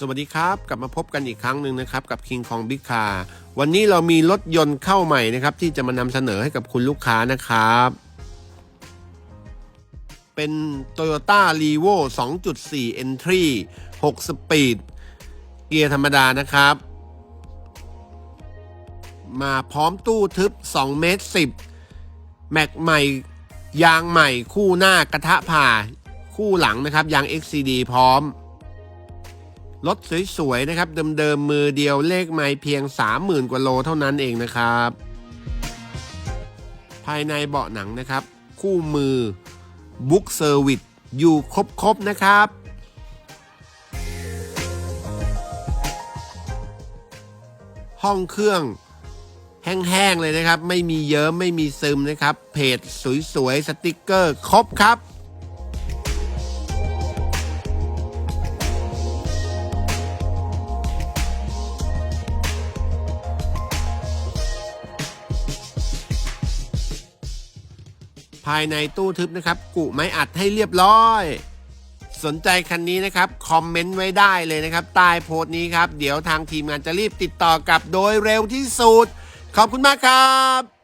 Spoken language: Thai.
สวัสดีครับกลับมาพบกันอีกครั้งหนึ่งนะครับกับ King Kong Big Car วันนี้เรามีรถยนต์เข้าใหม่นะครับ ที่จะมานำเสนอให้กับคุณลูกค้านะครับ เป็น Toyota r e v o 2.4 Entry 6สปีดเกียร์ธรรมดานะครับ มาพร้อมตู้ทึบ2เมตร10 แม็กใหม่ ยางใหม่คู่หน้ากระทะผ่า คู่หลังนะครับ ยาง XCD พร้อม รถสวยๆนะครับเดิมๆมือเดียวเลขไม่เพียง 30,000 กว่าโลเท่านั้นเองนะครับ ภายในเบาะหนังนะครับ คู่มือบุ๊กเซอร์วิสอยู่ครบๆนะครับห้องเครื่องแห้งๆเลยนะครับ ไม่มีเยิ้มไม่มีซึมนะครับ เพจสวยๆสติกเกอร์ ครบครับ ภายในตู้ทึบนะครับกุไม้อัดให้เรียบร้อย สนใจคันนี้นะครับคอมเมนต์ไว้ได้เลยนะครับใต้โพสต์นี้ครับ เดี๋ยวทางทีมงานจะรีบติดต่อกับโดยเร็วที่สุด ขอบคุณมากครับ